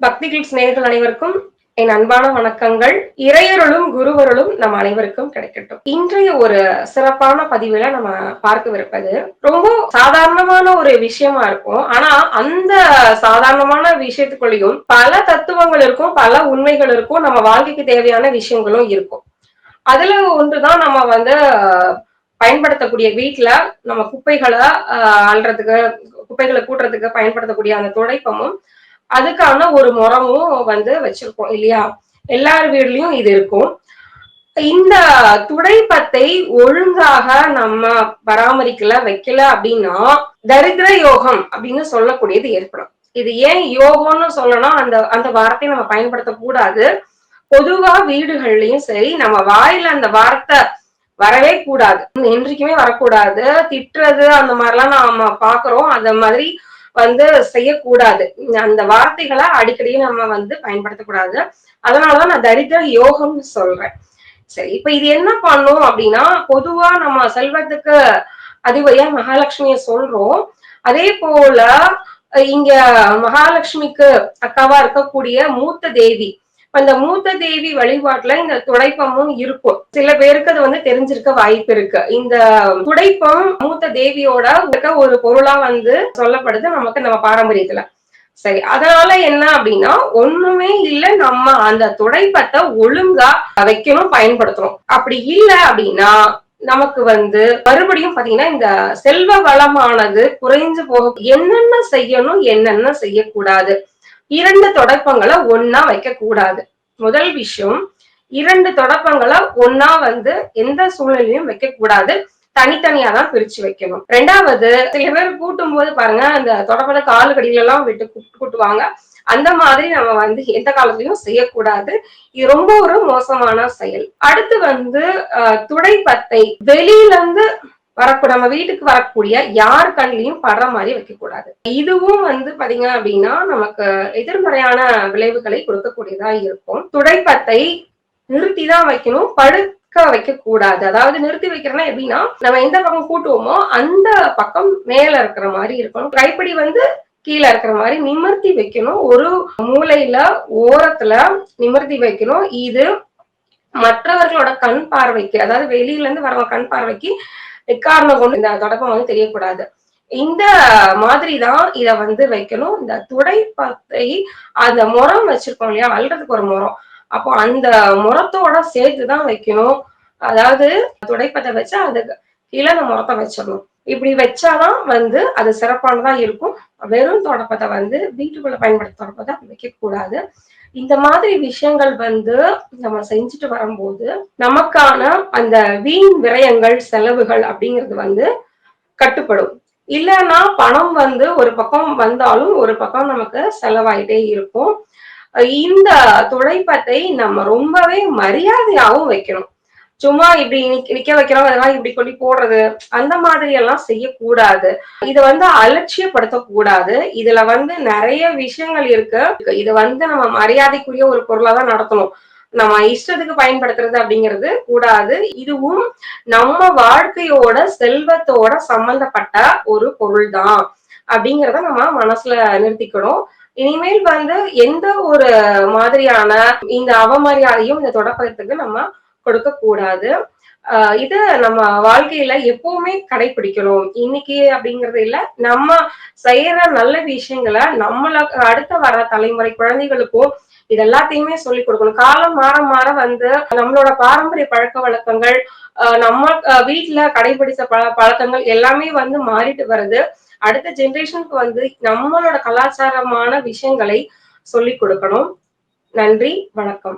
பக்திகள் சிநேகர்கள் அனைவருக்கும் என் அன்பான வணக்கங்கள். இறையருளும் குருவருளும் நம் அனைவருக்கும் கிடைக்கட்டும். இன்றைய ஒரு சிறப்பான பதிவுல நம்ம பார்க்கவிருப்பது ரொம்ப சாதாரணமான ஒரு விஷயமா இருக்கும். ஆனா அந்த சாதாரணமான விஷயத்துக்குள்ளேயும் பல தத்துவங்கள் இருக்கும் பல உண்மைகள் இருக்கும் நம்ம வாழ்க்கைக்கு தேவையான விஷயங்களும் இருக்கும். அதுல ஒன்றுதான் நம்ம வந்து பயன்படுத்தக்கூடிய வீட்டுல நம்ம குப்பைகளை அஹ் அல்றதுக்கு குப்பைகளை கூட்டுறதுக்கு பயன்படுத்தக்கூடிய அந்த துடைப்பமும் அதுக்கான ஒரு முறமும் வந்து வச்சிருக்கோம் இல்லையா? எல்லார் வீட்லயும் இது இருக்கும். இந்த துடைப்பத்தை ஒழுங்காக நம்ம பராமரிக்கல வைக்கல அப்படின்னா தரித்திர யோகம் அப்படின்னு சொல்லக்கூடியது ஏற்படும். இது ஏன் யோகம்னு சொல்லணும் அந்த அந்த வார்த்தையை நம்ம பயன்படுத்த கூடாது. பொதுவா வீடுகள்லயும் சரி நம்ம வாயில அந்த வார்த்தை வரவே கூடாது. என்றைக்குமே வரக்கூடாது. திட்டுறது அந்த மாதிரிலாம் நாம பாக்குறோம். அந்த மாதிரி வந்து செய்யக்கூடாது. அந்த வார்த்தைகளை அடிக்கடி நம்ம வந்து பயன்படுத்தக்கூடாது. அதனாலதான் நான் தரித்திர யோகம்னு சொல்றேன். சரி இப்ப இது என்ன பண்ணும் அப்படின்னா பொதுவா நம்ம செல்வத்துக்கு அதிபதியா மகாலட்சுமிய சொல்றோம். அதே போல இங்க மகாலட்சுமிக்கு அக்காவா இருக்கக்கூடிய மூத்த தேவி அந்த மூத்த தேவி வழிபாட்டுல இந்த துடைப்பமும் இருக்கும். சில பேருக்கு அது வந்து தெரிஞ்சிருக்க வாய்ப்பு இருக்கு. இந்த துடைப்பம் மூத்த தேவியோட ஒரு பொருளா வந்து சொல்லப்படுது நமக்கு நம்ம பாரம்பரியத்துல. சரி அதனால என்ன அப்படின்னா ஒண்ணுமே இல்ல நம்ம அந்த துடைப்பத்தை ஒழுங்கா வைக்கணும் பயன்படுத்தணும். அப்படி இல்ல அப்படின்னா நமக்கு வந்து மறுபடியும் பாத்தீங்கன்னா இந்த செல்வ வளமானது குறைஞ்சு போக என்னென்ன செய்யணும் என்னென்ன செய்யக்கூடாது? இரண்டு தொடப்பங்களை ஒன்னா வைக்க கூடாது. முதல் விஷயம் இரண்டு தொடப்பங்களை ஒன்னா வந்து எந்த சூழ்நிலையும் வைக்க கூடாது. தனித்தனியா தான் பிரிச்சு வைக்கணும். ரெண்டாவது சில பேர் கூட்டும் போது பாருங்க அந்த தொடப்பத காலு கடியில எல்லாம் விட்டு கூட்டுவாங்க. அந்த மாதிரி நம்ம வந்து எந்த காலத்திலயும் செய்யக்கூடாது. இது ரொம்ப ஒரு மோசமான செயல். அடுத்து வந்து துடைப்பத்தை வெளியில இருந்து வரக்கூட நம்ம வீட்டுக்கு வரக்கூடிய யார் கண்ணிலையும் படுற மாதிரி வைக்க கூடாது இதுவும் வந்து பாத்தீங்க அப்படின்னா நமக்கு எதிர்மறையான விளைவுகளை கொடுக்கக்கூடியதா இருக்கும். துடைப்பத்தை நிறுத்தி தான் வைக்கணும் படுக்க வைக்க கூடாது அதாவது நிறுத்தி வைக்கிறோம்னா எப்படின்னா நம்ம எந்த பக்கம் கூட்டுவோமோ அந்த பக்கம் மேல இருக்கிற மாதிரி இருக்கணும். கைப்படி வந்து கீழே இருக்கிற மாதிரி நிமிர்த்தி வைக்கணும். ஒரு மூலையில ஓரத்துல நிமிர்த்தி வைக்கணும். இது மற்றவர்களோட கண் பார்வைக்கு அதாவது வெளியில இருந்து வரவங்க கண் பார்வைக்கு எக்காரணம் கொண்டு இந்த தொடக்கம் வந்து தெரியக்கூடாது. இந்த மாதிரி தான் இத வந்து வைக்கணும். இந்த துடைப்பத்தை அந்த முறம் வச்சிருக்கோம் இல்லையா? அல்றதுக்கு ஒரு முறம் அப்போ அந்த முறத்தோட சேர்த்துதான் வைக்கணும். அதாவது துடைப்பத்தை வச்சு அது கீழே அந்த முறத்தை வச்சிடணும். இப்படி வச்சாதான் வந்து அது சிறப்பானதா இருக்கும். வெறும் தொடப்பத்தை வந்து வீட்டுக்குள்ள பயன்படுத்த தொடப்பத்தை வைக்க கூடாது இந்த மாதிரி விஷயங்கள் வந்து நம்ம செஞ்சுட்டு வரும்போது நமக்கான அந்த வீண் விரயங்கள் செலவுகள் அப்படிங்கிறது வந்து கட்டுப்படும். இல்லைன்னா பணம் வந்து ஒரு பக்கம் வந்தாலும் ஒரு பக்கம் நமக்கு செலவாயிட்டே இருக்கும். இந்த துடைப்பத்தை நம்ம ரொம்பவே மரியாதையாகவும் வைக்கணும். சும்மா இப்படி நிக்க வைக்கிறோம் அதெல்லாம் இப்படி கொண்டு போடுறது அந்த மாதிரி எல்லாம் செய்யக்கூடாது. இத வந்து அலட்சியப்படுத்த கூடாது இதுல வந்து நிறைய விஷயங்கள் இருக்கு. இது வந்து நம்ம மரியாதைக்குரிய ஒரு பொருளா தான் நடத்தணும். நம்ம இஷ்டத்துக்கு பயன்படுத்துறது அப்படிங்கிறது கூடாது. இதுவும் நம்ம வாழ்க்கையோட செல்வத்தோட சம்பந்தப்பட்ட ஒரு பொருள் தான் அப்படிங்கிறத நம்ம மனசுல நிறுத்திக்கணும். இனிமேல் வந்து எந்த ஒரு மாதிரியான இந்த அவமரியாதையும் இந்த தொடக்கத்துக்கு நம்ம கொடுக்க கூடாது ஆஹ் இது நம்ம வாழ்க்கையில எப்பவுமே கடைபிடிக்கணும் இன்னைக்கு அப்படிங்கறது இல்ல நம்ம செய்யற நல்ல விஷயங்களை நம்மள அடுத்த வர தலைமுறை குழந்தைகளுக்கும் இது எல்லாத்தையுமே சொல்லி கொடுக்கணும். காலம் மாற மாற வந்து நம்மளோட பாரம்பரிய பழக்க வழக்கங்கள் நம்ம வீட்டுல கடைபிடிச்ச பழ பழக்கங்கள் எல்லாமே வந்து மாறிட்டு வருது. அடுத்த ஜென்ரேஷனுக்கு வந்து நம்மளோட கலாச்சாரமான விஷயங்களை சொல்லி கொடுக்கணும். நன்றி வணக்கம்.